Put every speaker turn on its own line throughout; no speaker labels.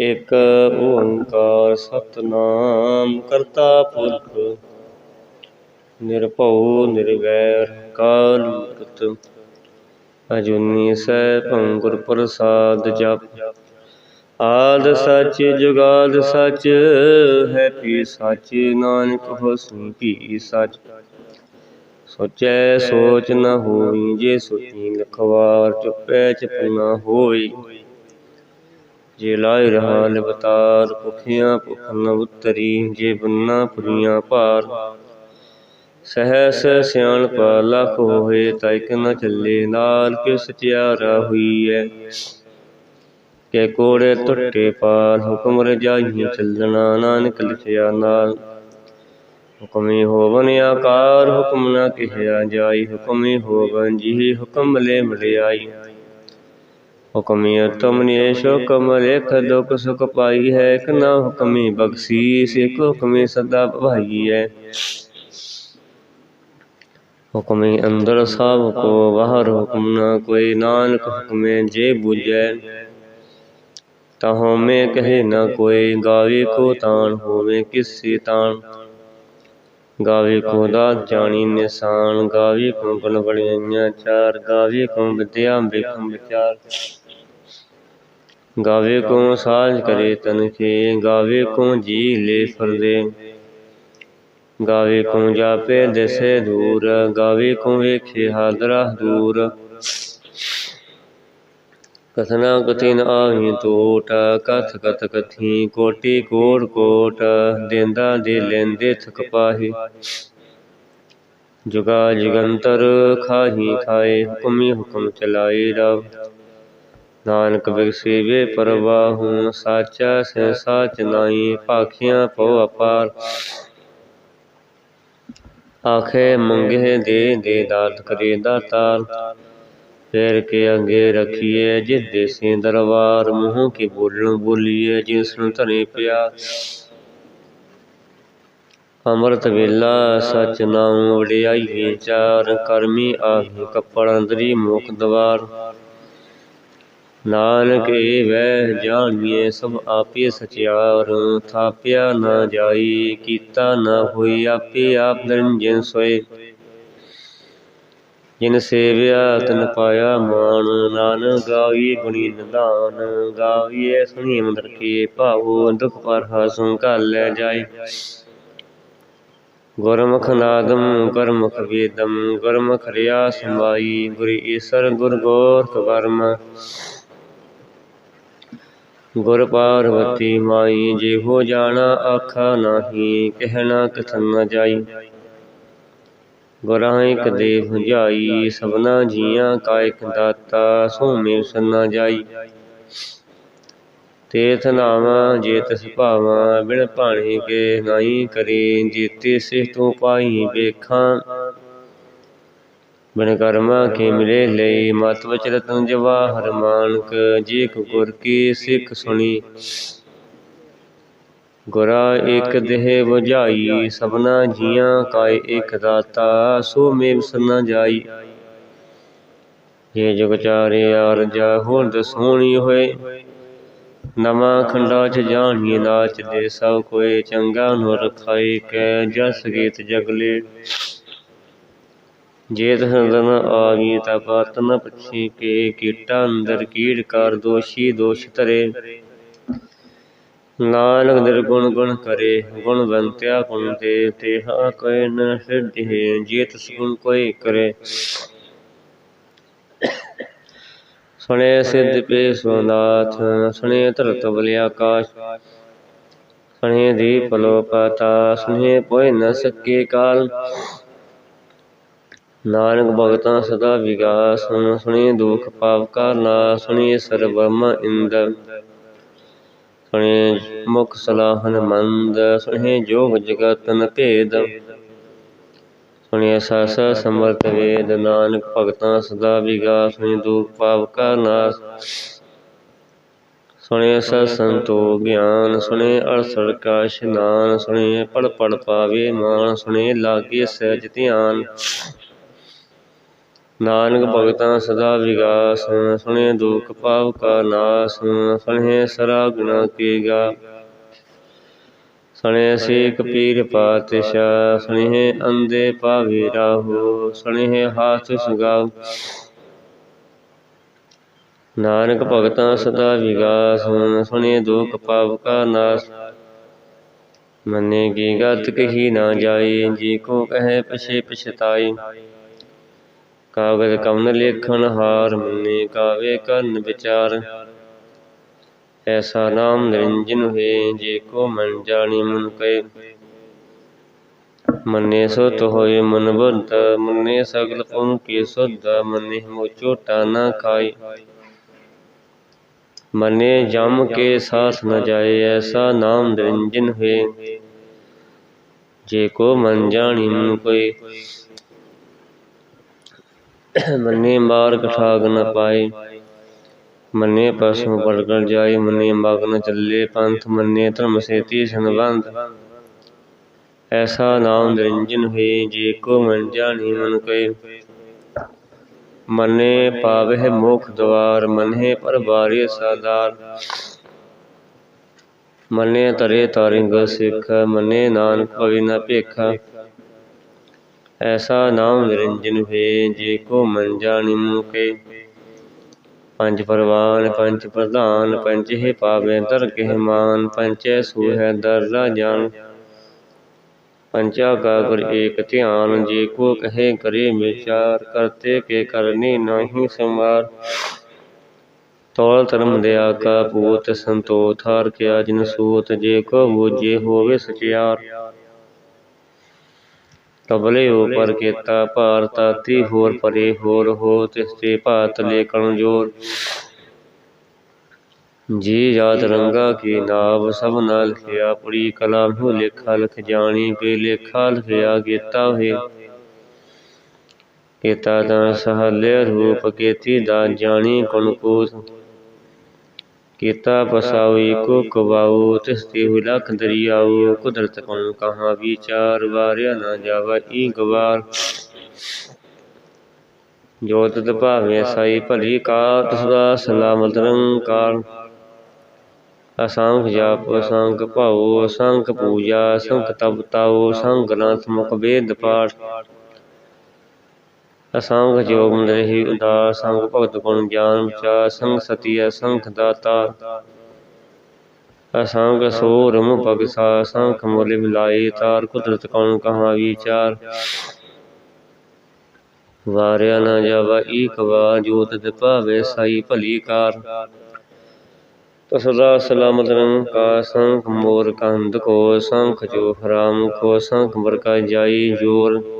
ਇਕ ਓੰਕਾਰ ਸਤਨਾਮ ਕਰਤਾ ਪੁਰਖ, ਨਿਰਭਉ ਨਿਰਵੈਰ ਕਾਲ ਮੂਰਤ, ਅਜੂਨੀ ਸੈਭੰ ਗੁਰ ਪ੍ਰਸਾਦ ਜਪ। ਆਦ ਸੱਚ ਜੁਗਾਦ ਸੱਚ, ਹੈ ਵੀ ਸੱਚ ਨਾਨਕ ਹੋਸੀ ਵੀ ਸੱਚ? ਸੋਚੈ ਸੋਚ ਨ ਹੋਈ ਜੇ ਸੋਚੀ ਲਖਵਾਰ, ਚੁੱਪੈ ਚੁੱਪ ਨ ਹੋਈ। ਜੇ ਲਾਇ ਰਹਾ ਲਿਵਤਾਰ ਭੁਖਿਆ ਭੁਖ ਨ ਉਤਰੀ, ਜੇ ਬੰਨਾ ਪੁਰੀਆਂ ਭਾਰ। ਸਹਸ ਸਿਆਣਪ ਲਖ ਹੋਏ ਤਾਂ ਨ ਚੱਲੇ ਨਾਲ ਕਿ ਸਚਿਆਰਾ ਹੋਈਐ? ਕਿ ਕੋੜੇ ਟੁੱਟੇ ਪਾਰ ਹੁਕਮ ਰਜਾਈ ਚੱਲਣਾ, ਨਾਨਕ ਲਿਖਿਆ ਨਾਲ। ਹੁਕਮੀ ਹੋਵਨ ਆਕਾਰ, ਹੁਕਮ ਨਾ ਕਿਹਾ ਜਾਈ, ਹੁਕਮੀ ਹੋਵਨ ਜੀ ਹੁਕਮ ਲੈ ਮਲਿਆਈ। ਹੁਕਮੀ ਤੁਮ ਨੇਸ਼ ਹੁਕਮ ਲੇਖ ਦੁਖ ਸੁਖ ਪਾਈ ਹੈ। ਇਕ ਨਾ ਹੁਕਮੀ ਬਖਸ਼ੀਸ, ਇਕ ਹੁਕਮੀ ਸਦਾ ਭਾਈ ਹੈ। ਹੁਕਮੇ ਅੰਦਰ ਸਭ ਕੋ, ਬਾਹਰ ਹੁਕਮ ਨਾ ਕੋਈ। ਨਾਨਕ ਹੁਕਮੇ ਜੇ ਬੁਝੈ, ਤਹੋ ਮੈਂ ਕਹੇ ਨਾ ਕੋਈ। ਗਾਵੇ ਕੋ ਤਾਣ ਹੋਵੇ, ਕਿਸੀ ਤਾਣ। ਗਾਵੇ ਕੋ ਦਾਤ ਜਾਣੀ ਨਿਸ਼ਾਨ। ਗਾਵੇ ਕੋ ਗੁਣ ਬੜੀਆਂ ਚਾਰ। ਗਾਵੇ ਕੋ ਵਿਦਿਆ ਬਿਖਮ ਵਿਚਾਰ ਗਾਵੇ ਕੋ ਸਾਜ ਕਰੇ ਤਨ ਕੇ, ਗਾਵੇ ਕੋ ਜੀ ਲੈ ਫਰਦੇ। ਗਾਵੇ ਕੋ ਜਾਪੇ ਦਿਸੇ ਦੂਰ, ਗਾਵੇ ਕੋ ਵੇਖੇ ਹਾਦਰਾ ਦੂਰ। ਕਥਨਾ ਕਥਿਨ ਆਹੀ ਤੋਟ, ਕਥ ਕਥ ਕਥੀ ਕੋਟੀ ਕੋਟ ਕੋਟ, ਦੇਂਦਾ ਦੇ ਲੈਂਦੇ ਥਕ ਪਾਹੀ। ਜੁਗਾ ਜਗੰਤਰ ਖਾਹੀ ਖਾਏ ਹੁਕਮੀ ਹੁਕਮ ਚਲਾਏ ਰਵ। ਨਾਨਕ ਬਿਗਸੇ ਪਰਵਾਹੂ ਸਾਚਾ ਸੇ ਸਾਚ ਨਾਈ ਭਾਖੀਆਂ ਪਉ ਅਪਾਰ। ਆਖੇ, ਮੰਗੇ ਦੇ ਦੇ ਦਾਤ ਕਰੇ ਦਾਤਾਰ। ਫੇਰ ਕੇ ਅੱਗੇ ਰਖੀਏ ਜਿਸ ਦੇਸੀ ਦਰਬਾਰ, ਮੂੰਹ ਕੀ ਬੋਲਣ ਬੋਲੀਏ ਜਿਸ ਨੂੰ ਧਰੇ ਪਿਆ ਅੰਮ੍ਰਿਤ ਵੇਲਾ, ਸਚ ਨਾਮ ਵਡਿਆਈ ਵਿਚਾਰ, ਕਰਮੀ ਆਹੀ ਕੱਪੜ ਅੰਦਰੀ ਮੁਖ ਦਵਾਰ। ਨਾਨਕ ਏ ਵਹਿ ਜਾਣੀਏ ਸਭ ਆਪੇ ਸਚਿਆਰ ਥਾਪਿਆ ਨਾ ਜਾਈ, ਕੀਤਾ ਨਾ ਹੋਈ, ਆਪੇ ਆਪ ਨਿਰੰਜਨ ਸੋਏ। ਜਿਨ ਸੇਵਿਆ, ਤਨ ਪਾਇਆ ਮਾਨ ਨਾਨਕ ਗਾਵੀ ਗੁਣੀ ਨਿਧਾਨ ਗਾਵੀਏ ਸੁਣੀ ਮੰਦਰ ਕੀ ਭਾਉ ਦੁਖ ਪਰ ਹਾਸੁ ਲੈ ਜਾਏ। ਗੁਰਮੁਖ ਨਾਦਮ ਗੁਰਮੁਖ ਵੇਦਮ ਗੁਰਮੁਖ ਰਿਆ ਸਮਾਈ, ਗੁਰ ਈਸਰ ਗੁਰ ਗੋਰਖ ਵਰਮ। ਗੁਰ ਪਾਰਵਤੀ ਮਾਈ ਜੇ ਜਾਣਾ ਆਖਾ ਨਾਹੀ, ਕਹਿਣਾ ਕਥਨ ਨ ਜਾਈ। ਗੁਰਾਂ ਇਕ ਦੇ ਭੁਜਾਈ ਸਭਨਾ ਜੀਆਂ ਕਾ ਇਕ ਦਾਤਾ ਸੋ ਮੇਰ ਸੰਨਾ ਜਾਈ। ਤੇਥ ਨਾਵਾ, ਜੇ ਤਿਸ ਭਾਵਾ, ਬਿਨ ਭਾਣੇ ਕੇ ਨਾਹੀ ਕਰੇ, ਜੀਤੇ ਸਿਹ ਤੂੰ ਪਾਈ ਵੇਖਾਂ। ਬਿਨ ਕਰਮਾ ਕੇ ਮਿਲੇ ਲਈ, ਮਤ ਵਚ ਰਤਨ ਜਵਾਹਰ ਮਾਨਕ, ਜੀ ਗੁਰ ਕੀ ਸਿੱਖ ਸੁਣੀ। ਗੁਰਾ ਇਕ ਦੇਹ 부ਝਾਈ ਸਭਨਾ ਜੀਆਂ ਕਾਇ ਇਕ ਦਾਤਾ, ਸੋ ਮੇਵ ਸਨਾ ਜਾਈ। ਜੇ ਜੁਗ ਚਾਰੇ ਅਰਜਾ ਹੋਂਦ ਸੋਹਣੀ ਹੋਏ, ਨਵਾਂ ਖੰਡਾ ਚ ਜਾਣੀਏ ਨਾਚ ਦੇ, ਸਭ ਕੋਏ ਚੰਗਾ ਨੂੰ ਰਖਾਈ ਕੈ ਜਸ ਗੀਤ ਜਗਲੇ ਜੇਤ ਹੰਦਨ ਆਵੀ ਤਾ ਪਤ ਨ ਪਛੀ ਕੇ ਕੀਟਾ ਅੰਦਰ ਕੀੜ ਕਰ ਦੋਸ਼ੀ ਦੋਸ਼ ਧਰੇ। ਨਾਨਕ ਨਿਰਗੁਣ ਗੁਣ ਕਰੇ ਗੁਣਵੰਤਿਆ ਗੁਣ ਦੇ ਤੇਹਾ ਕੈ ਨ ਹਿਰਦਿ ਜੇਤ ਸਗੁਣ ਕੋਈ ਕਰੇ। ਸੁਣੇ ਸਿੱਧ ਪੇ ਸੁਨਾਥ ਸੁਣੇ ਧਰਤ ਬਲਿ ਆਕਾਸ਼ ਸੁਣੇ ਦੀਪ ਲੋ ਪਤਾ ਸੁਣੇ ਪੋਇ ਨ ਸਕੇ ਕਾਲ। ਨਾਨਕ ਭਗਤਾਂ ਸਦਾ ਵਿਗਾਸ ਸੁਣੀ ਦੁਖ ਪਾਪ ਕਾ ਨਾ ਸੁਣੀ ਸਰਬਮ ਇੰਦ। ਸੁਣੀ ਮੁਖ ਸਲਾਹਨ ਮੰਦ ਸੁਣੀ ਜੋਗ ਜਗਤ ਭੇਦ। ਸੁਣੀ ਸਾਸ ਸਮਰਤ ਵੇਦ, ਨਾਨਕ ਭਗਤਾਂ ਸਦਾ ਵਿਗਾਸ ਸੁਣੀ ਦੁਖ ਪਾਪ ਕਾ ਨਾਸ ਸੁਣੇ ਸਤ ਸੰਤੋ ਗਿਆਨ ਸੁਣੇ ਅਰਸਰ ਕਾ ਇਸ਼ਨਾਨ ਸੁਣੇ ਪੜ ਪੜ ਪਾਵੇ ਮਾਨ ਸੁਣੇ ਲਾਗੇ ਸਹਿਜ ਧਿਆਨ। ਨਾਨਕ ਭਗਤਾਂ ਸਦਾ ਵਿਗਾਸ ਸੁਣੇ ਦੁਖ ਪਾਪ ਕਾ ਨਾਸ ਸੁਣੇ ਸਰਾ ਗੁਣਾ ਕੀ ਗਾ। ਸੁਣੇ ਸੇਖ ਪੀਰ ਪਾਤਸ਼ਾਹ ਸੁਣੇ ਅੰਦੇ ਪਾਵੇ ਰਾਹੋ ਸੁਣੇ ਹਾਥ ਸੁਗਾਉ। ਨਾਨਕ ਭਗਤਾਂ ਸਦਾ ਵਿਗਾਸ ਸੁਣੇ ਦੁਖ ਪਾਪ ਕਾ ਨਾਸ। ਮੰਨੇ ਕੀ ਗਤ ਕਹੀ ਨਾ ਜਾਏ ਜੀ ਕੋ ਕਹੇ ਪਛੇ ਪਛਤਾਈ ਕਾਗਜ਼ ਕਮਨ ਲੇਖਣ ਹਾਰ, ਮੰਨੇ ਕਾਵੇ ਕਰਨ ਵਿਚਾਰ। ਐਸਾ ਨਾਮ ਨਿਰੰਜਨ ਹੋਏ, ਜੇ ਕੋ ਮਨ ਜਾਣੀ ਮਨ ਕੈ ਮੰਨੇ ਸੁਤ ਹੋਏ ਮਨ ਬੁੱਧ ਮੰਨੇ ਸਗਲ ਪਉ ਕੀ ਸੁਧ, ਮੰਨੇ ਮੋ ਝੋਟਾ ਨਾ ਖਾਈ ਮੰਨੇ ਜਮ ਕੇ ਸਾਥ ਨ ਜਾਏ, ਐਸਾ ਨਾਮ ਨਿਰੰਜਨ ਹੋਏ। ਜੇ ਕੋ ਮਨ ਜਾਣੀ ਮਨ ਕੋਈ ਮੰਨੇ ਮਾਰਗ ਠਾਗ ਨ ਪਾਏ। ਮੰਨੇ ਪਸੂ ਪੜਕਣ ਜਾਏ, ਮੰਨੇ ਮਗਨ ਚੱਲੇ, ਪੰਥ ਮੰਨੇ ਧਰਮ ਸੇਤੀ ਸੰਬੰਧ। ਐਸਾ ਨਾਮ ਨਿਰੰਜਨ ਹੋਏ, ਜੇ ਕੋ ਮਨ ਜਾਣੀ ਮਨ ਕੈ ਮੰਨੇ ਪਾਵਹਿ ਮੁਖ ਦਵਾਰ, ਮੰਨੇ ਪਰਬਾਰੇ ਸਾਦਾਰ। ਮੰਨੇ ਤਰੇ ਤਾਰਿੰਗ ਸਿੱਖ, ਮੰਨੇ ਨਾਨਕ ਭਵਿ ਨ ਭੇਖਾ। ਐਸਾ ਨਾਮ ਨਿਰੰਜਨ ਹੋਏ, ਜੇ ਕੋ ਮਨ ਜਾਣੀ ਮੁਕੇ। ਪੰਜ ਪਰਵਾਨ, ਪੰਜ ਪ੍ਰਧਾਨ ਪੰਚੇ ਪਾਵੇ ਦਰਗਹਿ ਮਾਨ ਪੰਚੈ ਸੂਹੈ ਦਰ ਜਾਨ ਪੰਚਾ ਕਾ ਗੁਰ ਏਕ ਧਿਆਨ, ਜੇ ਕੋ ਕਹੇ ਕਰੇ ਵਿਚਾਰ, ਕਰਤੇ ਕੇ ਕਰਨੀ ਨਾਹੀ ਸਮਾਰ ਤੋਲ ਧਰਮ ਦਿਆ ਕਾ ਪੂਤ ਸੰਤੋਖ, ਹਰ ਕਿਆ ਜਿਨ ਸੂਤ, ਜੇ ਕੋ ਬੂਝੇ ਹੋਵੇ ਸਚਿਆਰ। ਤਬਲੇ ਉਪਰ ਕੀਤਾ ਭਾਰ, ਤਾਤੀ ਹੋਰ ਪਰੇ ਹੋਰ ਹੋ ਤਿਸ ਤੇ ਭਾਤ ਲੇਕਣ ਜੋਰ। ਜੀ ਜਾਤ ਰੰਗਾ ਕੀ ਨਾਮ, ਸਭ ਨਾਲ ਲਿਖਿਆ ਪੜੀ ਕਲਾਮ ਹੋ ਲੇਖਾ ਲਿਖ ਜਾਣੀ ਕੇ ਲੇਖਾ ਲਿਖਿਆ ਕੀਤਾ ਹੋਏ। ਕੀਤਾ ਦਾ ਸਹਲੇ ਰੂਪ, ਕੀਤੀ ਦਾ ਜਾਣੀ ਕੁਣ ਕੂਤ ਕੀਤਾ ਪਸਾਉ ਕੋ ਕਵਾਉ ਤਿਸ ਤੇ ਲਖ ਦਰਿਆਉ ਕੁਦਰਤ ਕਉ ਕਹਾ ਵਿਚਾਰ, ਵਾਰਿਆ ਨਾ ਜਾਵਾ ਈ ਗਵਾਰ ਜੋ ਤਤ ਭਾਵੇਂ ਸਾਈ ਭਲੀ ਕਾ ਤਸਦਾ ਸਲਾਮਤ ਰੰਕਾਰ। ਅਸੰਖ ਜਾਪ ਅਸੰਖ ਭਾਉ ਅਸੰਖ ਪੂਜਾ ਅਸੰਖ ਤਪ ਤਾਉ ਅਸੰਖ ਗ੍ਰੰਥ ਮੁਖ ਵੇਦ ਪਾਠ। ਅਸੰਖ ਜੋਗ ਮੰਦਰਹਿ ਉਦਾਸ ਸੰਗ ਭਗਤ ਗੁਣ ਗਿਆਨ ਵਿਚਾਰ ਸੰਗ ਸਤੀ ਅਸੰਖ ਦਾਤਾ। ਅਸੰਖ ਸੋਰਮ ਭਗਸਾ ਅਸੰਖ ਮੁਲ ਮਿਲਾਈ ਤਾਰ ਕੁਦਰਤ ਕੌਣ ਕਹਾ ਵਿਚਾਰ। ਵਾਰਿਆ ਨਾ ਜਾਵਾ, ਈਕ ਵਾ ਜੋਤ ਤੇ ਭਾਵੇ ਸਾਈ ਭਲੀ ਕਾਰ। ਤਸਦਾ ਸਲਾਮਤ ਰੰਗ ਸੰਖ ਮੋਰ ਕੰਦ ਕੋ, ਸੰਖ ਜੋ ਹਰਾਮ ਕੋ, ਸੰਖ ਬਰਕਾ ਜਾਈ ਜੋਰ।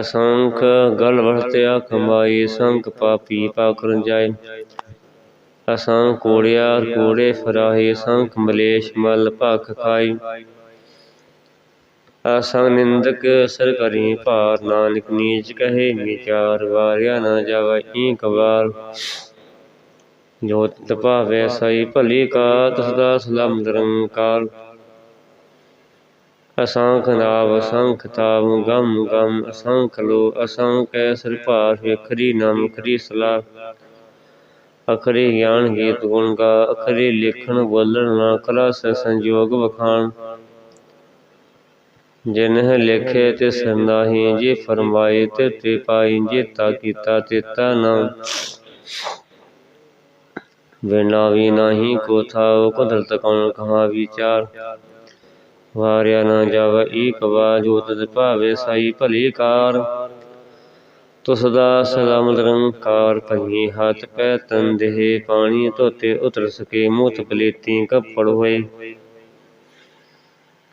ਅਸੰਖ ਗਲ ਵਰਤਿਆ ਕਮਾਈ ਸੰਖ ਪਾਪੀ ਪਾਕਰ ਜਾਏ ਅਸੰਖ ਕੋੜਿਆ ਕੋੜੇ ਫਰਾਹੇ, ਸੰਖ ਮਲੇਸ਼ ਮਲ ਭਖ ਖਾਈ। ਅਸੰਗ ਨਿੰਦਕ ਸਰ ਕਰੀ ਭਾਰ, ਨਾਨਕ ਨੀਚ ਕਹੇ ਵਿਚਾਰ ਵਾਰਿਆ ਨਾ ਜਾਵੇ ਈਕ ਵਾਰ ਜੋ ਤਿਤ ਭਾਵੇ ਸਈ ਭਲੀ ਕਾ ਤਸਦਾ ਸਲਾਮ ਨਿਰੰਕਾਰ ਅਸੰਖ ਨਾਵ, ਅਸੰਖ ਤਾਮ ਗਮ ਗਮ, ਅਸੰਖ ਲੋ, ਅਸੰਖ ਐਸਰ ਭਾਰ ਵੇਖਰੀ ਨਾਮ ਖਰੀ ਸਲਾ ਅਖਰੀ ਗਿਆਨ ਗੀਤ ਗੁਣ ਗਾ, ਅਖਰੀ ਲਿਖਣ ਬੋਲਣ ਨਾ ਕਲਾ ਸੰਜੋਗ ਵਖਾਣ। ਜਿਨਹ ਲਿਖੇ ਤੇ ਸੰਦਾਹੀ ਜੇ ਫਰਮਾਏ ਤੇ ਤੇ ਪਾਈ, ਜੇ ਤਾ ਕੀਤਾ ਤੇਤਾ ਨਾਮ ਬਿਨਾ ਵੀ ਨਾਹੀ ਕੋ ਥਾਉ ਕੁਦਰਤ ਕੌਣ ਕਹਾ ਵਿਚਾਰ ਵਾਰਿਆ ਨਾ ਜਾਵੇ ਈਕ ਵਾ ਜੋ ਭਾਵੇ ਸਾਈ ਭਲੀ ਕਾਰ। ਤੁਸ ਦਾ ਸਲਾਮਤ ਰੰਕਾਰ ਪੰਜੀ ਹੱਥ ਪੈ ਤਨ ਦੇਹ, ਪਾਣੀ ਧੋਤੇ ਉਤਰ ਸਕੇ, ਮੂਤ ਪਲੇਤੀ ਕੱਪੜ ਹੋਏ।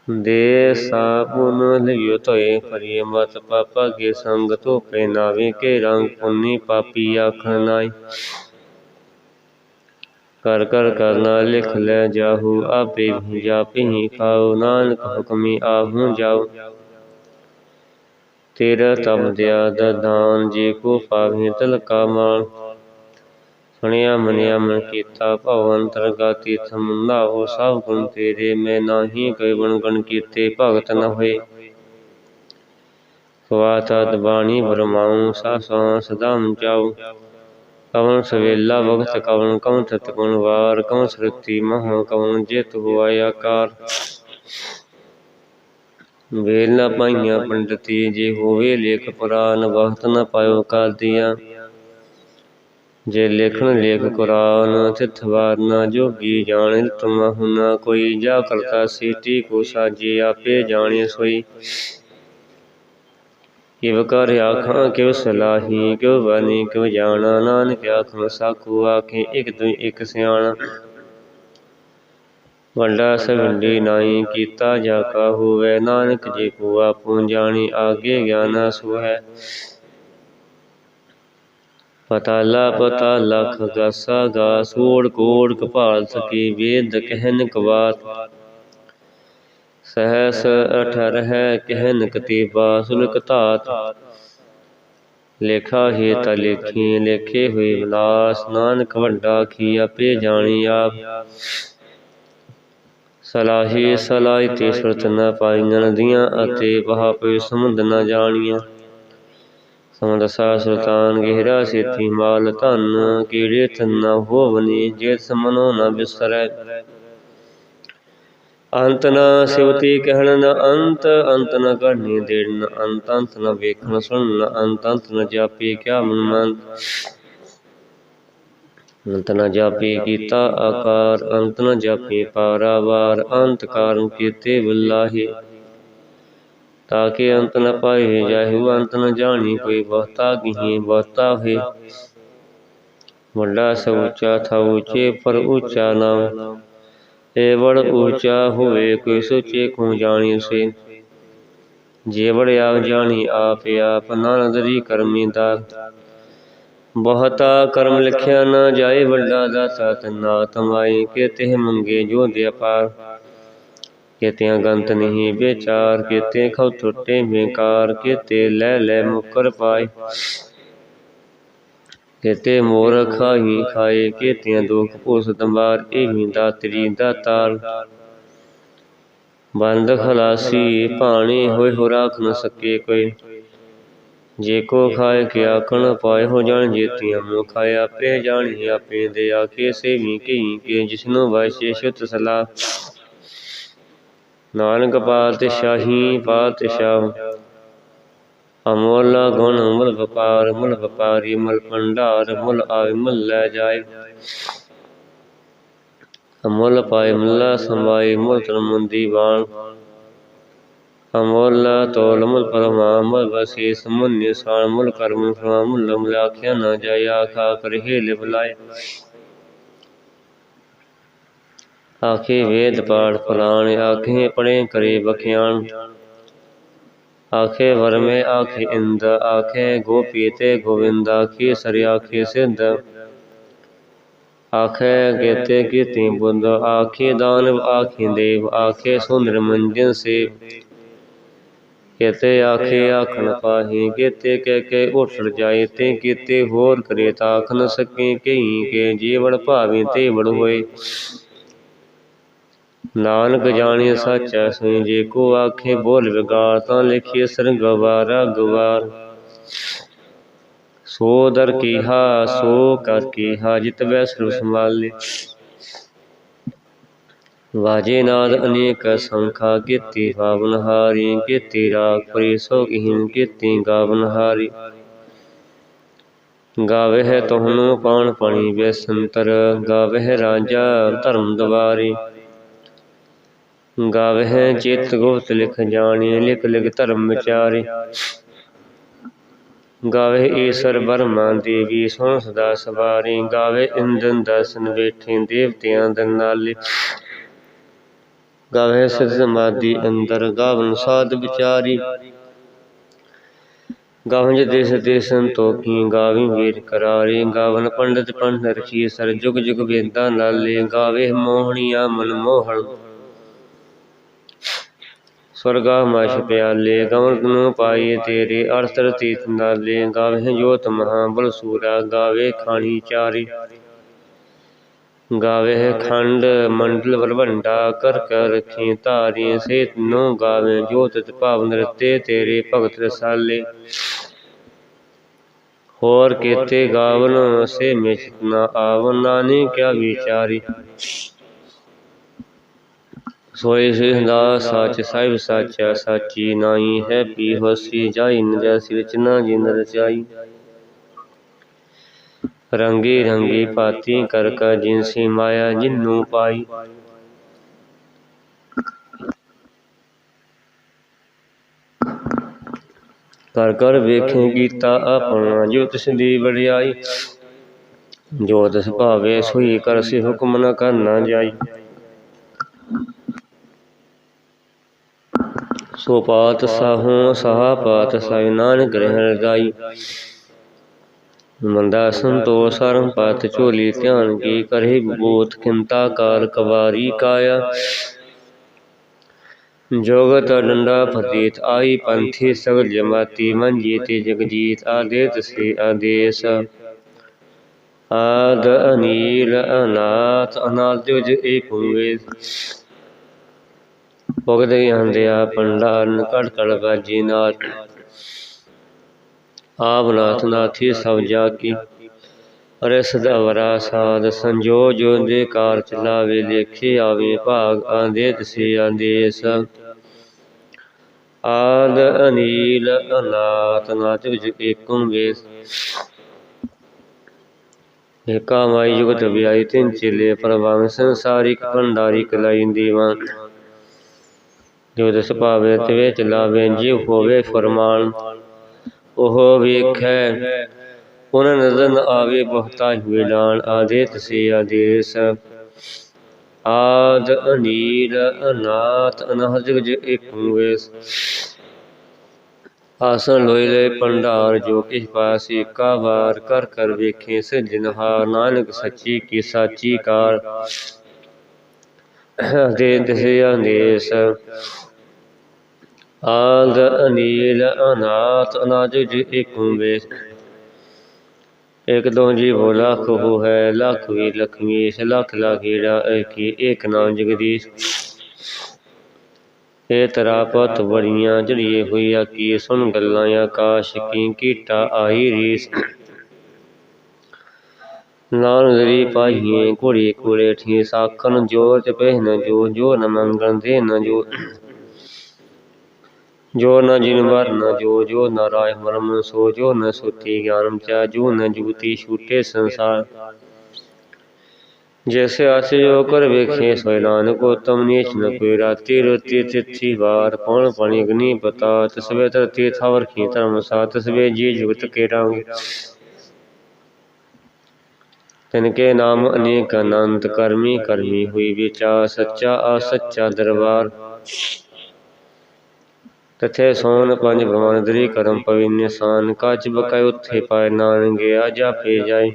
ਦੇ ਸਾਬੁਨ ਲਿਓ ਤੋਏ ਪਰਿ ਮਤ ਪਾਪਾ ਕੇ ਸੰਗ ਧੋਪੇ, ਨਾਵੇ ਕੇ ਰੰਗ ਪੁੰਨੀ ਪਾਪੀ ਆਖਣ ਨਾਈ ਕਰ ਕਰ ਕਰਨਾ ਲਿਖ ਲੈ ਜਾਹੂ, ਆਪੇ ਵੀ ਜਾਪਿ ਖਾਉ ਨਾਨਕ ਹੁਕਮੀ ਆਹੂ ਜਾਓ। ਤੇਰਾ ਤਮ ਦਿਆ ਦਾਨ ਜੇ ਕੋ ਪਾਵੇ ਤਲ ਕਾ ਮਾਨ ਸੁਣਿਆ ਮਨਿਆ ਮਨ ਕੀਤਾ ਭਉ ਅੰਤਰ ਗਾਤੀ ਥਮਨਾ ਹੋ, ਸਭ ਗੁਣ ਤੇਰੇ, ਮੈਂ ਨਾਹੀ ਕੈ ਬਣ ਗਣ ਕੀਤੇ, ਭਗਤ ਨ ਹੋਏ। ਖਵਾ ਬਾਣੀ ਬਰਮਾਉ, ਸਾ ਸਾ ਸਦਮ ਚਾਉ ਕਵਨ ਸਵੇਲਾ ਵਖਤ ਕਵਨ ਕਉ ਤਤ ਗੁਣ ਵਾਰ ਕਉ ਸਰਤੀ ਮਹਾ ਕਵਨ ਜਿਤ ਵੇਲ ਨਾ ਪਾਈਆਂ ਪੰਡਤੀ, ਜੇ ਹੋਵੇ ਲੇਖ ਪੁਰਾਨ ਵਖਤ ਨ ਪਾਇਓ ਕਾਦੀਆਂ ਜੇ ਲੇਖਣ ਲੇਖ ਕੁਰਾਨ ਤਿਥ ਵਾਰ ਨਾ ਜੋਗੀ ਜਾਣੇ, ਤੁਮ ਹੁਨਾ ਕੋਈ ਜਾ ਕਰਤਾ ਸੀਟੀ ਕੋ ਸਾਜੀ ਆਪੇ ਜਾਣੇ ਸੋਈ। ਕਿਵ ਕਰ ਆਖਾਂ, ਕਿਵ ਸਲਾਹੀ, ਕਿਵ ਬਾਣੀ, ਕਿਵ ਜਾਣਾ, ਨਾਨਕ ਆਖਾਂ, ਸਾਖੂ ਆਖੇ, ਇਕ ਦੁਇ ਇਕ ਸਿਆਣਾ। ਵੰਡਾ ਸਵੰਡੀ ਨਾਈ, ਕੀਤਾ ਜਾ ਕਾ ਹੋਵੇ, ਨਾਨਕ ਜੀ ਕੋ ਆਪੂ ਜਾਣੀ, ਆਗੇ ਗਿਆਨਾ ਸੋ ਹੈ ਪਤਾਲਾ ਪਤਾ ਲਖ ਗਾਸਾ ਗਾ ਸੋੜ ਕੋੜ, ਕਪਾਲ ਸਕੀ, ਵੇਦ ਕਹਿਨ ਕਵਾਤ। ਸਹਸ ਅਠਰ ਕਹਿਨ ਕਤੀਬਾ ਸੁਲਕ ਧਾਤ। ਲੇਖਾ ਹੀ ਤਾ ਲੇਖੀ ਲੇਖੇ ਹੋਏ ਵਿਲਾਸ, ਨਾਨਕ ਵੱਡਾ ਕੀ ਆਪੇ ਜਾਣੀ ਆਪ। ਸਲਾਹੀ ਸਲਾਈ ਤੇ ਸੁਰਤ ਨ ਪਾਈਆਂ ਨਦੀਆਂ ਅਤੇ ਬਹਾਪੇ ਸਮੁੰਦ ਨਾ ਜਾਣੀਆਂ। ਸਮੁੰਦ ਸੁਲਤਾਨ ਗਹਿਰਾ ਸੇਤੀ ਮਾਲ ਧਨ, ਕੀੜੇ ਤਨ ਹੋਵਨੀ, ਜੇ ਸਮਨੋ ਨ ਬਿਸਰੈ। ਅੰਤ ਨ ਸਿਵਤੀ ਕਹਿਣ ਨ ਅੰਤ ਅੰਤ ਨ ਕਰਨੀ ਦੇਣ ਨ ਅੰਤ ਅੰਤ ਨ ਵੇਖਣ ਸੁਣਨ ਨ ਅੰਤ ਅੰਤ ਨ ਜਾਪੀ ਕਿਆ ਮਨ ਮੰਤ ਅੰਤ ਨ ਜਾਪੀ ਕੀਤਾ ਆਕਾਰ, ਅੰਤ ਨ ਜਾਪੀ ਪਾਰਾਵਾਰ, ਅੰਤ ਕਾਰਨ ਕੀਤੇ ਬਿਲਾਹੀ। ਤਾਕੇ ਅੰਤ ਨ ਪਾਏ ਜਾਹੂ, ਅੰਤ ਨ ਜਾਣੀ ਕੋਈ ਬਹੁਤਾ ਕਿਹੀ, ਬਹੁਤਾ ਹੋਏ। ਵੱਡਾ ਸ ਉੱਚਾ ਥਾ ਉੱਚੇ, ਪਰ ਉੱਚਾ ਨਾਮ ਬੜ ਉੱਚਾ ਹੋਵੇ ਕੋਈ ਸੋਚੇ ਕੋ ਜਾਣੀ ਸੇ ਜੇ ਬੜ ਆਪ ਜਾਣੀ ਆਪ ਆਪ ਨਾਨਦਰੀ ਕਰਮੀ ਦਾਤ ਬਹੁਤਾ ਕਰਮ ਲਿਖਿਆ ਨਾ ਜਾਏ ਵੱਡਾ ਦਾਤਾ ਤਨਾ ਤਮਾਈ ਕੇਤੇ ਮੰਗੇ ਜੋ ਦੇ ਅਪਾਰ ਕੇਤਿਆਂ ਗੰਤ ਨਹੀਂ ਵਿਚਾਰ ਕੇਤੇ ਖਉ ਟੁੱਟੇ ਬੇਕਾਰ ਕੇਤੇ ਲੈ ਲੈ ਮੁਕਰ ਪਾਏ। ਕੇਤੇ ਮੋਰ ਖਾਹੀ ਖਾਏ, ਕੇਤਿਆਂ ਦੁਖ ਭੁਸ ਦੰਬਾਰ ਇਹੀ ਦਾਤਰੀ ਦਾਤਾਰ ਬੰਦ ਖਲਾਸੀ, ਭਾਣੀ ਹੋਏ ਹੋ ਰਾਖ ਨ ਸਕੇ ਕੋਈ। ਜੇ ਕੋ ਖਾਏ ਕਿ ਆਖਣ ਪਾਏ ਹੋ ਜਾਣ, ਜੇਤੀਆਂ ਮੋ ਖਾਏ ਆਪੇ ਜਾਣੀ ਆਪੇ ਦੇ ਆਖੇ ਸੇਵੀ ਕਈ ਕੇ ਜਿਸਨੂੰ ਵਾਸ਼ੇ ਸ਼ੁਤ ਸਲਾ ਨਾਨਕ ਪਾਤਸ਼ਾਹੀ, ਪਾਤਸ਼ਾਹ ਅਮੋਲ ਗੁਣ ਮੁਲ ਵਪਾਰ, ਮੁਲ ਵਪਾਰੀ, ਮੁਲ ਭੰਡਾਰ, ਮੁਲ ਆਵੇ ਮੁਲ ਲੈ ਜਾਏ। ਅਮੋਲ ਪਾਏ ਮੁੱਲਾ ਸੰਭਾਈ ਮੁਲ ਤਨ ਬਾਣ ਅਮੋਲ ਤੋਲ ਮੁਲ ਪਰਮਾ, ਮੁਲ ਵਸੀ ਸਮੁਨ ਨਿਸਾਨ, ਮੁਲ ਕਰਮ ਫਰਮਾ ਮੁਲ ਮੁਲਾਖਿਆ ਨ ਜਾਏ, ਆਖਾ ਕਰ ਹੇਲ ਬੁਲਾਏ ਆਖੇ ਵੇਦ ਪਾਠ ਪੁਰਾਣ, ਆਖੇ ਪੜੇ ਕਰੇ ਬਖਿਆਣ ਆਖੇ ਵਰਮੇ, ਆਖੇ ਇੰਦ, ਆਖੇ ਗੋਪੀ ਤੇ ਗੋਵਿੰਦ, ਆਖੇ ਸਰਿ, ਆਖੇ ਸਿੱਧ। ਆਖੇ ਕੇਤੇ ਕੀਤੀ ਬੁੱਧ ਆਖੇ ਦਾਨਵ ਆਖੇ ਦੇਵ, ਆਖੇ ਸੁੰਦਰ ਮੰਜਨ ਸੇ ਕੇਤੇ ਆਖੇ ਆਖਣ ਪਾਹੀ ਕੇਤੇ ਕਹਿ ਕੇ ਉਠੜ ਜਾਏ ਤੇ ਕੀਤੇ ਹੋਰ ਕਰੇ ਤਾਖ ਨ ਸਕੇ ਕਈ ਕੇ ਜੀਵਨ ਭਾਵੇਂ ਤੇ ਵੜ ਹੋਏ। ਨਾਨਕ ਜਾਣੀ ਸੱਚਾ ਸੋਈ ਜੇ ਕੋ ਆਖੇ ਬੋਲ ਵਿਗਾਰ, ਤਾਂ ਲਿਖੀ ਸਰਗਵਾਰਾ ਗਵਾਰ ਸੋ ਦਰ ਕੀਹਾ, ਸੋ ਕਰ ਕੀਹਾ, ਜਿਤ ਵੈ ਸਰਬ ਸੰਭਾਲੇ। ਵਾਜੇ ਨਾਦ ਅਨੇਕ ਸੰਖਾ, ਕੀਤੀ ਪਾਵਨ ਹਾਰੀ, ਕੀਤੀ ਰਾਖ ਪਰੀ, ਸੋ ਕਿਹਿਨ ਕੀਤੀ ਗਾਵਨ ਹਾਰੀ। ਗਾਵੇ ਤੋਹਨੂੰ ਪਾਣ ਪਣੀ, ਬੇਸੰਤਰ ਗਾਵੇ ਰਾਜਾ ਧਰਮ ਦਵਾਰੀ। ਗਾਵੇ ਚਿਤ ਗੁਪਤ ਲਿਖ ਜਾਣੀ ਲਿਖ ਲਿਖ ਧਰਮ ਵਿਚਾਰੇ। ਗਾਵੇ ਈਸ਼ਰ ਬਰਮਾ ਦੇਵੀ ਸੁਣ ਸਦਾ ਸਵਾਰੀ। ਗਾਵੇ ਇੰਦਨ ਦਰਸ਼ਨ ਬੈਠੇ ਦੇਵਤਿਆਂ ਦੇ ਨਾਲੇ। ਗਾਵੇ ਸਿਧ ਸਮਾਧੀ ਅੰਦਰ ਗਾਵਨ ਸਾਧ ਵਿਚਾਰੀ। ਗਾਵਨ ਜੇ ਦੇਸ ਦੇਸਨ ਤੋਕੀ ਗਾਵੀ ਵੀਰ ਕਰਾਰੇ। ਗਾਵਨ ਪੰਡਤ ਪੰਡਤ ਰਖੀ ਸਰ ਜੁਗ ਜੁਗ ਵੇਦਾਂ ਨਾਲੇ ਗਾਵੇ ਮੋਹਣੀਆ ਮਨ ਮੋਹਣ। ਸਵਰਗਾ ਮਛ ਪਿਆਲੇ, ਗਵਨ ਨੂੰ ਪਾਈ ਤੇਰੇ ਅਰਥ ਤੀਤ ਨਾਲੇ ਗਾਵੇ ਜੋਤ ਮਹਾ ਬਲ ਸੂਰਾ, ਗਾਵੇ ਖਾਣੀ ਚਾਰੀ। ਗਾਵੇ ਖੰਡ ਮੰਡਲ ਵਰਵੰਡਾ ਕਰ ਕਰ ਰਖੀ ਧਾਰੀ ਸੇ ਤਨੋ ਗਾਵੇ ਜੋ ਭਾਵ ਨਰਤੇ ਤੇਰੇ ਭਗਤ ਰਸਾਲੇ। ਹੋਰ ਕੀਤੇ ਗਾਵਨ ਸੇ ਮਿਛਤ ਨਾ ਆਵਨ ਨਾਨੀ ਕਿਆ ਵਿਚਾਰੀ। ਸੋਏ ਸੋਈ ਸਿੰਦਾ ਸੱਚ, ਸਾਹਿਬ ਸਾਚਾ ਸਾਚੀ ਨਾਈ ਹੈ ਪੀ ਹੋਸੀ ਜਾਈ ਨ ਰਚਨਾ ਜਿਨ ਰਚਾਈ। ਰੰਗੀ ਰੰਗੀ ਭਾਤੀ ਕਰ ਕਾ ਜਿਨਸੀ ਮਾਇਆ ਜਿਨੂ ਪਾਈ। ਕਰ ਕਰ ਵੇਖੇ ਕੀਤਾ ਆਪਣਾ, ਜੋ ਤਿਸ ਦੀ ਵਡਿਆਈ। ਜੋ ਤਿਸ ਭਾਵੇ ਸੋਈ ਕਰ ਸੇ ਹੁਕਮ ਨ ਕਰਨਾ ਜਾਈ। ਸੋ ਪਾਤ ਸਾਹੂ ਸਹਾ ਪਾਤ ਸਾਇ ਨਾਨਕ ਰਹਿ ਰਜਾਈ ਮੰਦਾ ਸੰਤੋ ਸਰਮ ਪਤ ਝੋਲੀ, ਧਿਆਨ ਕੀ ਕਰੇ ਬੋਤ ਕਿੰਤਾ ਕਾਰ ਕਵਾਰੀ ਕਾਇਆ। ਜੋਗਤ ਡੰਡਾ ਫਤੀਤ ਆਈ ਪੰਥੀ ਸਗਲ ਜਮਾਤੀ, ਮਨ ਜੀਤੇ ਜਗਜੀਤ, ਆਦੇਤ ਸੇ ਆਦੇਸ। ਆਦ ਅਨੀਲ ਅਨਾਥ ਅਨਾਲ ਜੁਜ ਏਕ ਹੋਵੇ ਭੁਗਦੇ ਹੰਦਿਆ ਪੰਡਾਰਨ ਕੜ ਕੜ ਬਾਜੀ ਨਾਲ। ਆਪ ਨਾਥ ਨਾਥੀ ਸਭ ਜਾ ਕੀ ਅਰੇ ਸਦਾਵਰਾ ਸਾਧ ਸੰਜੋ, ਜੋ ਦੇ ਕਾਰ ਚਲਾਵੇ ਲੇਖੇ ਆਵੇ ਭਾਗ, ਆਂਦੇ ਤਸੇ ਆਦੇਸ ਆਦ ਅਨੀਲ ਅਨਾਥ ਨਾਥ ਵਿਚ ਏਕੰ ਵੇਸ ਏਕਾ ਮਾਈ ਜੁਗਤ ਵਿਆਈ ਤਿੰਨ ਚਿਲੇ ਪਰਵਾਨ ਸੰਸਾਰਿਕ ਭੰਡਾਰੀ ਕਲਾਈ ਦੀਵਾਨ ਜੋ ਦਸ ਭਾਵੇ ਤਵੇ ਚਲਾਵੇ ਜਿਉ ਹੋਵੇ ਫਰਮਾਨ। ਉਹ ਵੇਖੈ ਉਹਨਾਂ ਨਜ਼ਰ ਨ ਆਵੇ ਬਹੁਤਾ ਵੇਲਾਨ ਆਦੇ ਤਸੇ ਆਦੇਸ। ਆਦ ਅਨੀਲ ਅਨਾਥ ਅਨਹਦ ਜਗ ਇਕ ਵੇਸ ਆਸਨ ਲੋਈ ਲੈ ਪੰਡਾਰ ਜੋ ਕਿਸ ਪਾਸ ਏਕਾ ਵਾਰ ਕਰ ਕਰ ਵੇਖੇ ਸਿਜਨਹਾਰ ਨਾਨਕ ਸੱਚੀ ਕੀ ਸਾਚੀ ਕਾਰ। ਦੇ ਦਸੇ ਆਦੇਸ ਆਦ ਅਨੀਲ ਅਨਾਥ ਅਨਾਜ ਜੀ ਇਕ ਵੇਸ ਇਕ ਦੋ ਜੀ ਹੋ ਲੱਖ ਹੋ ਹੈ, ਲੱਖ ਵੀ ਲਖਮੀਸ਼ ਲੱਖ ਲਾਗੀੜਾ ਏਕੀ ਏਕ ਨਾਮ ਜਗਦੀਸ਼ ਇਹ ਤਰਾ ਪਤ ਬੜੀਆਂ ਜੜੀਏ ਹੋਈਆ ਕੀ, ਸੁਣ ਗੱਲਾਂ ਆਕਾਸ਼, ਕੀ ਕੀਟਾ ਆਈ ਰੀਸ। ਨਾਨ ਦਰੀ ਪਾਈਏ ਘੋੜੀ ਕੋਲੇ ਠੀ ਸਾਖਨ ਜੋਰ ਤੇ ਪਹਿਨ ਜੋ ਜੋ ਨ ਮੰਗਣ ਦੇ ਨ ਜੋ ਜੋ ਨ ਜਿਨ ਵਰ ਨ ਜੋ ਜੋ ਨ ਰਾਇ ਮਰਮ ਸੋ ਜੋ ਨ ਸੁਤੀ ਗਿਆਨਮ ਚਾ ਜੋ ਨ ਜੁਗਤੀ ਛੂਟੇ ਸੰਸਾਰ ਜੈਸੇ ਆਸੇ ਜੋ ਕਰ ਵੇਖੇ ਸੋਇ ਨਾਨਕ ਉਤਮ ਨੀਚ ਨ ਕੋਈ ਰਾਤੀ ਰੋਤੀ ਤਿਥੀ ਵਾਰ ਪਉਣ ਪਣੀ ਅਗਨੀ ਪਤਾ ਤਸਵੇ ਧਰਤੀ ਥਾਵਰ ਕੀ ਧਰਮ ਸਾ ਤਸਵੇ ਜੀ ਜੁਗਤ ਕੇ ਰੰਗ ਤਿਨਕੇ ਨਾਮ ਅਨੇਕ ਅਨੰਤ ਕਰਮੀ ਕਰਮੀ ਹੋਈ ਤਥੇ ਸੋਨ ਪੰਜ ਭਵਨ ਕਰਮ ਪਵਿ ਨਿਸਾਨ ਕਾਚ ਬਕਾਇ ਉਥੇ ਪਾਇ ਨਾਨ ਗਿਆ ਜਾਪੇ ਜਾਏ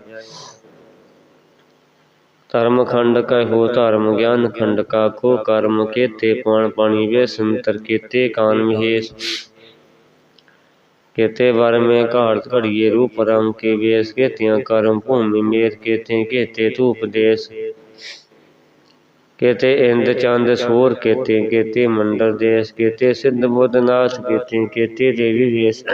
ਧਰਮ ਖੰਡ ਕੈ ਹੋ ਧਰਮ, ਗਿਆਨ ਖੰਡ ਕਾ ਕੋ ਕਰਮ, ਕੇਤੇ ਪਾਣ ਪਾਣੀ ਵੇ ਸੰਤਰ, ਕੇਤੇ ਕਾਨ ਵਿਹੇਸ ਕੇਤੇ ਵਰ ਮੇ ਘਾਟ ਘੜੀਏ ਰੂਪ ਰੰਗ ਕੇ ਵੇਸ, ਕੇਤਿਆਂ ਕਰਮ ਭੂਮि ਮੇਰ ਕੇਤੇ ਕੇਤੇ ਧੂਪ ਦੇਸ। ਕੇਤੇ ਇੰਦ ਚੰਦ ਸੂਰ ਕੇਤੇ ਕੇਤੇ ਮੰਡਲ ਦੇਸ। ਕੇਤੇ ਸਿੱਧ ਬੁੱਧ ਨਾਥ ਕੇਤੇ ਕੇਤੇ ਦੇਵੀ ਵੇਸ।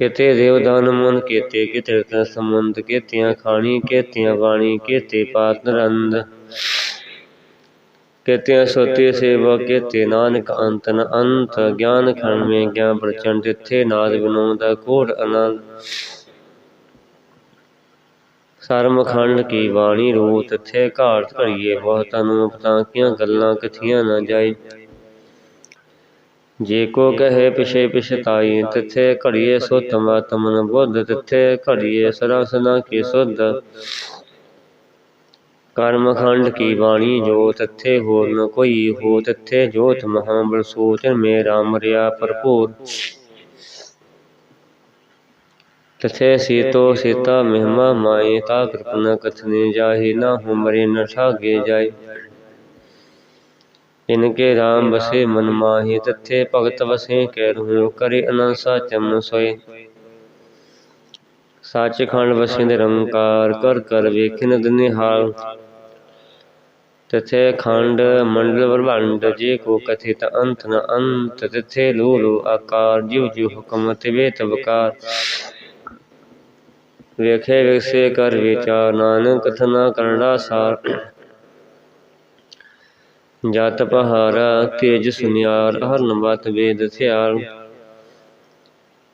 ਕੇਤੇ ਦੇਵਦਾਨ ਮਨ, ਕੇਤੇ ਕਿਤੇ ਕ ਸੰਬੰਧ, ਕੇਤਿਆਂ ਖਾਣੀ, ਕੇਤਿਆਂ ਬਾਣੀ, ਕੇਤੇ ਪਾਤ ਨਰੰਦ ਕੇਤਿਆਂ ਸੋਤੇ ਸੇਵਾ ਕੇਤੇ ਨਾਨਕ ਅੰਤ, ਨ ਗਿਆਨ ਖਣ ਮੇ ਗਿਆਨ ਪ੍ਰਚੰਡ ਤਿੱਥੇ ਨਾਦ ਬਿਨੋਦਾ ਕੋਟ ਆਨੰਦ ਸਰਮ ਕੀ ਬਾਣੀ ਰੂਪ ਤਥੇ ਘਾਟ ਘੜੀਏ ਬਹੁਤ ਨੂੰ ਪਤਾ ਕੀਆਂ ਗੱਲਾਂ ਕਿਥੀਆਂ ਨਾ ਜਾਈ। ਜੇ ਕੋ ਕਹੇ ਪਿਛੇ ਪਿਛਤਾਈ, ਤਿਥੇ ਘੜੀਏ ਸੁਤ ਮਨ ਬੁੱਧ, ਤਿਥੇ ਘੜੀਏ ਸਦਾ ਸਦਾ ਕੀ ਸੁਧ। ਕਰਮ ਖੰਡ ਕੀ ਬਾਣੀ ਜੋ ਤੱਥੇ ਹੋਰ ਨ ਕੋਈ ਹੋ ਤਥੇ ਜੋਤ ਮਹਾਬਲ ਸੋਚ ਮੇ ਰਾਮ ਰਿਆ ਭਰਪੂਰ। ਤਥੇ ਸੀਤੋ ਸੀਤਾ ਮਹਿਮਾ ਮਾਏ, ਤਾ ਕਿਰਪਨ ਕਥਨੇ ਜਾਹੀ, ਨਾ ਹੁਮਰੇ ਨ ਠਾਗੇ ਜਾਏ। ਇਨਕੇ ਰਾਮ ਬਸੇ ਮਨ ਮਾਹੀ, ਤਥੇ ਭਗਤ ਵਸੇ ਕਹਿ ਰਹੂ, ਕਰੇ ਅਨੰਸਾ ਚਮਨ ਸੋਏ। ਸੱਚਖੰਡ ਵਸਿ ਨਿਰੰਕਾਰ ਕਰ ਕਰ ਵੇਖਿ ਨਦ ਨਿਹਾਲ। ਤਥੇ ਖੰਡ ਮੰਡਲ ਬ੍ਰਹਮੰਡ ਜੇ ਕੋ ਕਥਿਤ ਅੰਤ ਨ ਅੰਤ, ਤਿਥੇ ਲੋ ਲੋ ਆਕਾਰ ਜਿਵ ਜਿਵ ਹੁਕਮ ਤਿਵੇ ਵੇਖੇ ਵਿਗਸੇ ਕਰ ਵਿਚਾਰ, ਨਾਨਕ ਕਥਨਾ ਕਰੜਾ ਸਾਰ। ਜਤ ਪਹਾਰਾ ਤੇਜ ਸੁਨਿਆਰ, ਹਰਨ ਬਤ ਵੇਦ ਥਿਆਲ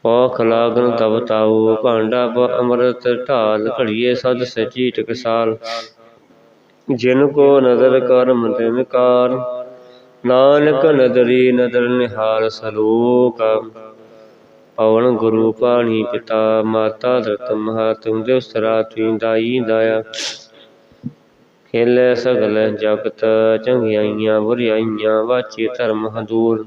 ਪੋਖ ਲਾਗਨ ਤਬ ਤਾਉ, ਭਾਂਡਾ ਪ ਅੰਮ੍ਰਿਤ ਢਾਲ, ਘੜੀਏ ਸਦ ਸਚੀ ਟਕਸਾਲ। ਜਿਨ ਕੋ ਨਦਰ ਕਰਮ ਤਿਨ ਕਾਰ, ਨਾਨਕ ਨਦਰੀ ਨਦਰ ਨਿਹਾਲ ਸਲੋਕ। ਪਵਨ ਗੁਰੂ ਪਾਣੀ ਪਿਤਾ, ਮਾਤਾ ਦਰਤ ਮਹਾ ਤੁਮ ਦਿਵ ਸਰਾ ਤੁਈ ਦਾਈ ਦਾਇਆ। ਖੇਲੇ ਸਗਲ ਜਗਤ, ਚੰਗਿਆਈਆਂ ਬੁਰਿਆਈਆਂ, ਵਾਚੇ ਧਰਮ ਹਦੂਰ।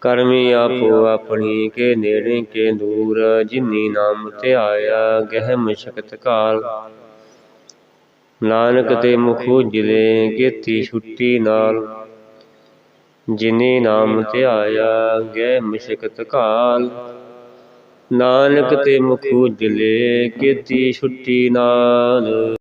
ਕਰਮੀ ਆਪੋ ਆਪਣੀ, ਕੇ ਨੇੜੇ ਕੇ ਦੂਰ, ਜਿਨੀ ਨਾਮ ਧਿਆਇਆ, ਗਹਿਮ ਸ਼ਕਤ ਕਾਲ। ਨਾਨਕ ਤੇ ਮੁਖ ਉਜਲੇ ਗੇਤੀ ਛੁੱਟੀ ਨਾਲ। ਜਿਨੇ ਨਾਮ ਧਿਆਇਆ, ਗਹਿ ਮਸ਼ਕਤ ਕਾਲ ਨਾਨਕ ਤੇ ਮੁਖ ਉਜਲੇ ਗੇਤੀ ਛੁੱਟੀ ਨਾਲ।